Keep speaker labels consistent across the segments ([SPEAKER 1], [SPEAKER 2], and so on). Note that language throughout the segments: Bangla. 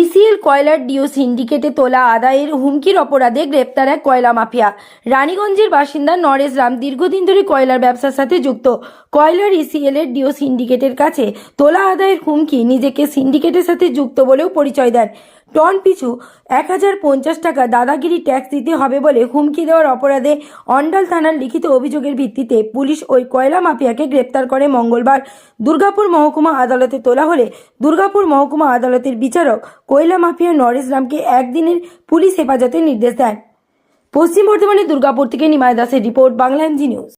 [SPEAKER 1] ইসিএল কয়লার ডিও সিন্ডিকেটে তোলা আদায়ের হুমকির অপরাধে গ্রেপ্তার এক কয়লা মাফিয়া। রানীগঞ্জের বাসিন্দা নরেশ রাম দীর্ঘদিন ধরে কয়লার ব্যবসার সাথে যুক্ত। কয়লার ইসিএল এর ডিও সিন্ডিকেটের কাছে তোলা আদায়ের হুমকি নিজেকে সিন্ডিকেটের সাথে যুক্ত বলেও পরিচয় দেন। টন পিছু এক হাজার পঞ্চাশ টাকা দাদাগিরি ট্যাক্স দিতে হবে বলে হুমকি দেওয়ার অপরাধে অন্ডাল থানার লিখিত অভিযোগের ভিত্তিতে পুলিশ ওই কয়লা মাফিয়াকে গ্রেপ্তার করে মঙ্গলবার দুর্গাপুর মহকুমা আদালতে তোলা হলে দুর্গাপুর মহকুমা আদালতের বিচারক কয়লা মাফিয়া নরেশ রামকে একদিনের পুলিশ হেফাজতের নির্দেশ দেন। পশ্চিম বর্ধমানের দুর্গাপুর থেকে নিমায় দাসের রিপোর্ট, বাংলা এমজি নিউজ।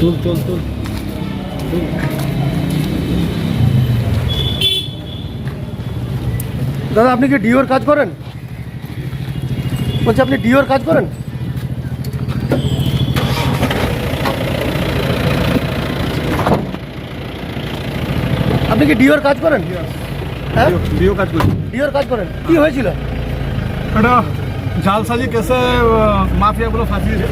[SPEAKER 2] তুল তুল তুল দাদা আপনি কি ডিওর কাজ করেন বলছি আপনি ডিওর কাজ করেন আপনি কি ডিওর কাজ করেন হ্যাঁ
[SPEAKER 3] ডিও কাজ করছি
[SPEAKER 2] ডিওর কাজ করেন কি হয়েছিল
[SPEAKER 3] এটা জালসাজি কেসে মাফিয়াগুলো ফাঁসিয়েছে